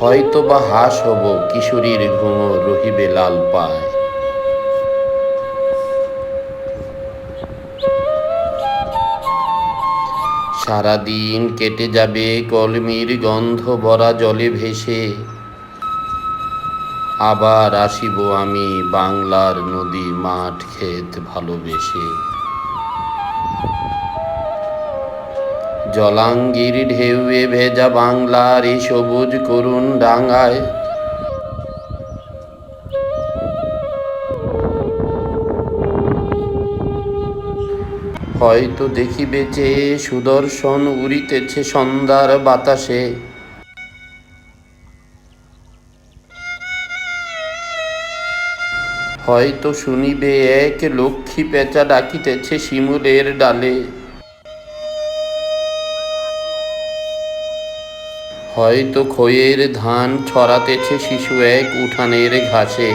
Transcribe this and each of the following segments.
হয়তো বা হাস হব, কিশোরীর ঘুঙো রহিবে লাল পায়। সারাদিন কেটে যাবে, কলমির গন্ধ ভরা জলে ভেসে। আবার আসিব আমি বাংলার নদী মাঠ ক্ষেত ভালোবেসে। জলাঙ্গির ঢেউয়ে ভেজা বাংলার এই সবুজ করুণ ডাঙায় হয়তো দেখিবে যে সুদর্শন উড়িতেছে সন্ধ্যার বাতাসে। হয়তো শুনিবে এক লক্ষ্মী পেঁচা ডাকিতেছে শিমুলের ডালে। হয়তো খয়ের ধান ছড়াতেছে শিশু এক উঠানের ঘাসে।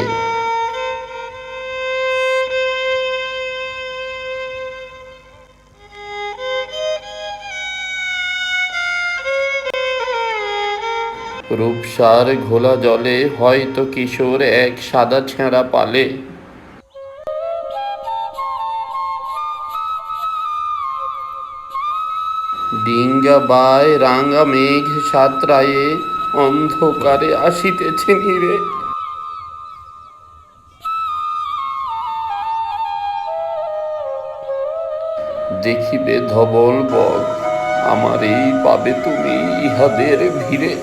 রূপসার ঘোলা জলে হয়তো কিশোর এক সাদা ছেঁড়া পালে। ডিঙ্গা বায় রাঙা মেঘ সাতরায়ে অন্ধকারে আসিতেছে নিরে। দেখিবে ধবল বক আমার এই পাবে তুমি ইহাদের ভিড়ে।